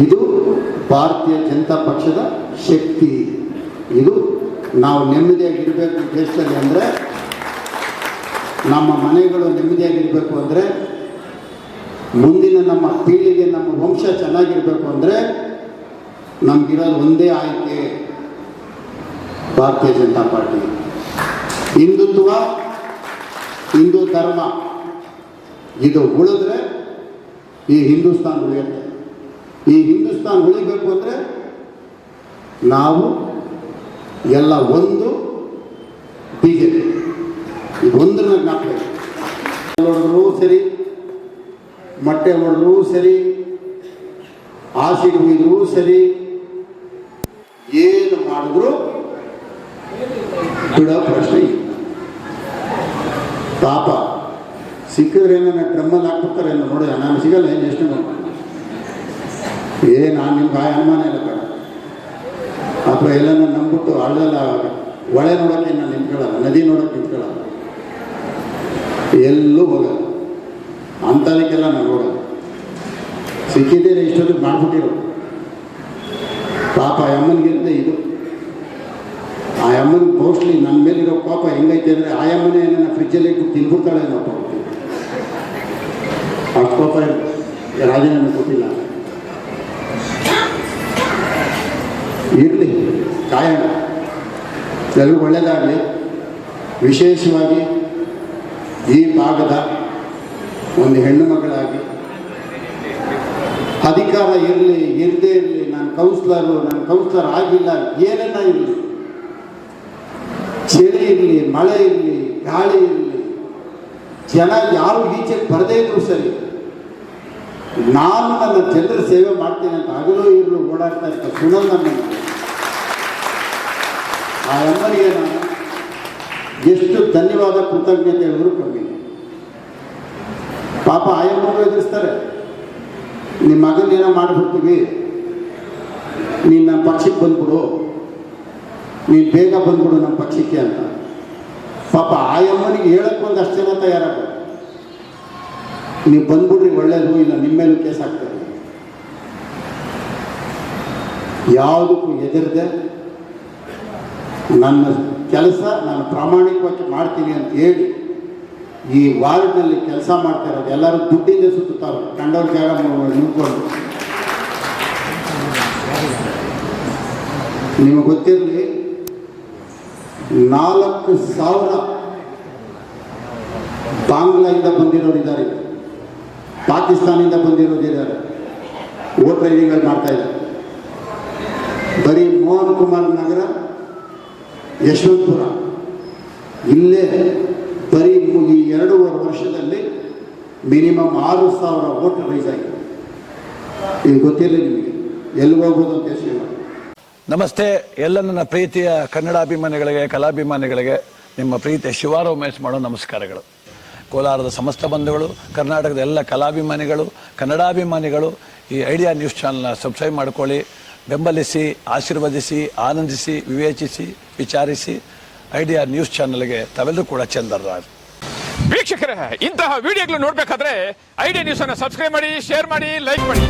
ಇದು ಭಾರತೀಯ ಜನತಾ ಪಕ್ಷದ ಶಕ್ತಿ. ಇದು ನಾವು ನೆಮ್ಮದಿಯಾಗಿರಬೇಕು ದೇಶದಲ್ಲಿ ಅಂದರೆ, ನಮ್ಮ ಮನೆಗಳು ನೆಮ್ಮದಿಯಾಗಿರಬೇಕು ಅಂದರೆ, ಮುಂದಿನ ನಮ್ಮ ಪೀಳಿಗೆ, ನಮ್ಮ ವಂಶ ಚೆನ್ನಾಗಿರಬೇಕು ಅಂದರೆ, ನಮಗಿರೋದು ಒಂದೇ ಆಯ್ಕೆ ಭಾರತೀಯ ಜನತಾ ಪಾರ್ಟಿ. ಹಿಂದುತ್ವ, ಹಿಂದೂ ಧರ್ಮ. ಇದು ಉಳಿದ್ರೆ ಈ ಹಿಂದೂಸ್ತಾನ್ ಉಳಿಯುತ್ತೆ. ಈ ಹಿಂದೂಸ್ತಾನ್ ಉಳಿಬೇಕು ಅಂದರೆ ನಾವು ಎಲ್ಲ ಒಂದು ಬಿ ಜೆ ಪಿ ಇದು ಒಂದನ್ನ ಜ್ಞಾಪಕ ಸರಿ ಮೊಟ್ಟೆ ಹೊಡೆದ್ರು ಸರಿ ಹುಯ್ದ್ರು ಸರಿ, ಏನು ಮಾಡಿದ್ರು ಬಿಡೋ ಪ್ರಶ್ನೆ ಪಾಪ. ಸಿಕ್ಕಿದ್ರೆ ನಾನು ಡ್ರಮ್ಮಲ್ಲಿ ಹಾಕ್ಬಿಡ್ತಾರೆ ಏನೋ ನೋಡಿ, ನಾನು ಸಿಗಲ್ಲ, ಏನು ಎಷ್ಟು ಏ, ನಾನು ನಿಮ್ಮ ಬಾಯಿ ಅನುಮಾನ ಇಲ್ಲ ಕಣ. ಅಥವಾ ಎಲ್ಲನೂ ನಂಬಿಟ್ಟು ಹಳ್ಳಲ್ಲ ಹೊಳೆ ನೋಡೋಕ್ಕೆ ನಾನು ನಿಂತ್ಕೊಳ್ಳಲ್ಲ, ನದಿ ನೋಡೋಕೆ ನಿಂತ್ಕೊಳ್ಳಲ್ಲ. ಎಲ್ಲೂ ಹೋಗಲ್ಲ. ಅಂಥದಕ್ಕೆಲ್ಲ ನಾನು ನೋಡಲ್ಲ ಸಿಕ್ಕಿದ್ದೇನೆ ಇಷ್ಟೊತ್ತಿಗೆ ಮಾಡ್ಬಿಟ್ಟಿರೋ. ಪಾಪ ಆ ಅಮ್ಮನಿಗಿಂತ ಇದು. ಆ ಅಮ್ಮನ ಮೋಸ್ಟ್ಲಿ ನನ್ನ ಮೇಲಿರೋ ಪಾಪ ಹೆಂಗೈತೆ ಅಂದರೆ ಆ ಅಮ್ಮನೇ ನನ್ನ ಫ್ರಿಜ್ಜಲ್ಲಿ ಇಟ್ಟು ತಿನ್ಬಿಡ್ತಾಳೆ ಅಷ್ಟು ಕೋಪ ರಾಜೀನಾಮೆ ಕೊಟ್ಟಿಲ್ಲ. ಇರಲಿ, ಕಾಯೋಣ. ಎಲ್ರಿಗೂ ಒಳ್ಳೆಯದಾಗಲಿ ವಿಶೇಷವಾಗಿ ಈ ಭಾಗದ ಒಂದು ಹೆಣ್ಣು ಮಗಳಾಗಿ. ಅಧಿಕಾರ ಇರಲಿ, ಇರದೇ ಇರಲಿ, ನಾನು ಕೌನ್ಸ್ಲರು ನಾನು ಕೌನ್ಸ್ಲರ್ ಆಗಿಲ್ಲ ಏನನ್ನ ಇರಲಿ. ಚಳಿ ಇರಲಿ, ಮಳೆ ಇರಲಿ, ಗಾಳಿ ಇರಲಿ ಜನ ಯಾರು ಈಚೆಗೆ ಬರದೇ ಇದ್ರು ಸರಿ. ನಾನು ನನ್ನ ಜನರ ಸೇವೆ ಮಾಡ್ತೀನಿ ಅಂತ ಹಗಲು ಇರಲು ಓಡಾಡ್ತಾ ಇರ್ತ ಸುಣಲ್ ನನ್ನ ಆ ಅಮ್ಮನಿಗೆ ನಾನು ಎಷ್ಟು ಧನ್ಯವಾದ ಕೃತಜ್ಞತೆ ಇವರು ಕಮ್ಮಿ ಪಾಪ ಆಯಮ್ಮಗೂ ಎದುರಿಸ್ತಾರೆ. ನಿಮ್ಮ ಮಗನೇನೋ ಮಾಡಿಬಿಡ್ತೀವಿ ನೀನು ನಮ್ಮ ಪಕ್ಷಕ್ಕೆ ಬಂದ್ಬಿಡು. ನೀನು ಬೇಗ ಬಂದ್ಬಿಡು ನಮ್ಮ ಪಕ್ಷಕ್ಕೆ ಅಂತ. ಪಾಪ ಆಯಮ್ಮನಿಗೆ ಹೇಳಕ್ಕೆ ಒಂದು ಅಷ್ಟು ಜನ ತಯಾರಾಗ ನೀವು ಬಂದ್ಬಿಡ್ರಿ, ಒಳ್ಳೇದು ಇಲ್ಲ ನಿಮ್ಮ ಮೇಲೂ ಕೇಸ್ ಆಗ್ತದೆ ಯಾವುದಕ್ಕೂ ಎದುರದೆ ನನ್ನ ಕೆಲಸ ನಾನು ಪ್ರಾಮಾಣಿಕವಾಗಿ ಮಾಡ್ತೀನಿ ಅಂತ ಹೇಳಿ ಈ ವಾರ್ಡ್ನಲ್ಲಿ ಕೆಲಸ ಮಾಡ್ತಾ ಇರೋದು ಎಲ್ಲರೂ ದುಡ್ಡಿಂದ ಸುತ್ತಾರ ಕಂಡವ್ರ ಜಾಗ ನಿಂತ್ಕೊಂಡು. ನಿಮಗೆ ಗೊತ್ತಿರಲಿ ನಾಲ್ಕು ಸಾವಿರ ಬಾಂಗ್ಲಾದಿಂದ ಬಂದಿರೋರು ಇದ್ದಾರೆ ಪಾಕಿಸ್ತಾನದಿಂದ ಬಂದಿರೋರು ಇದ್ದಾರೆ ವೋಟರ್ ಅಲ್ಲಿ ಮಾಡ್ತಾ ಇದ್ದಾರೆ. ಬರೀ ಮೋಹನ್ ಕುಮಾರ್ ನಗರ, ಯಶವಂತಪುರ. ಇಲ್ಲೇ ಬರೀ ಈ ಎರಡೂವರೆ ವರ್ಷದಲ್ಲಿ ಮಿನಿಮಮ್ ಆರು ಸಾವಿರ ಓಟ್ ರೈಸ್ ಆಗಿದೆ. ಇದು ಗೊತ್ತಿರಲಿ ನಿಮಗೆ. ಎಲ್ಲಿ ಹೋಗ್ಬೋದು ಅಂತ ಯೋಚನೆ ಮಾಡಿ. ನಮಸ್ತೆ. ಎಲ್ಲ ನನ್ನ ಪ್ರೀತಿಯ ಕನ್ನಡಾಭಿಮಾನಿಗಳಿಗೆ, ಕಲಾಭಿಮಾನಿಗಳಿಗೆ, ನಿಮ್ಮ ಪ್ರೀತಿಯ ಶಿವಾರ ಉಮೇಶ್ ಮಾಡೋ ನಮಸ್ಕಾರಗಳು. ಕೋಲಾರದ ಸಮಸ್ತ ಬಂಧುಗಳು, ಕರ್ನಾಟಕದ ಎಲ್ಲ ಕಲಾಭಿಮಾನಿಗಳು, ಕನ್ನಡಾಭಿಮಾನಿಗಳು, ಈ ಐಡಿಯಾ ನ್ಯೂಸ್ ಚಾನಲ್ನ ಸಬ್ಸ್ಕ್ರೈಬ್ ಮಾಡ್ಕೊಳ್ಳಿ. ಬೆಂಬಲಿಸಿ, ಆಶೀರ್ವದಿಸಿ, ಆನಂದಿಸಿ, ವಿವೇಚಿಸಿ, ವಿಚಾರಿಸಿ ಐಡಿಯಾ ನ್ಯೂಸ್ ಚಾನಲ್ಗೆ ತಾವೆಲ್ಲರೂ ಕೂಡ ಚಂದರ ವೀಕ್ಷಕರೇ, ಇಂತಹ ವಿಡಿಯೋಗಳು ನೋಡ್ಬೇಕಾದ್ರೆ ಐಡಿಯಾ ನ್ಯೂಸ್ ಅನ್ನು ಸಬ್ಸ್ಕ್ರೈಬ್ ಮಾಡಿ, ಶೇರ್ ಮಾಡಿ, ಲೈಕ್ ಮಾಡಿ.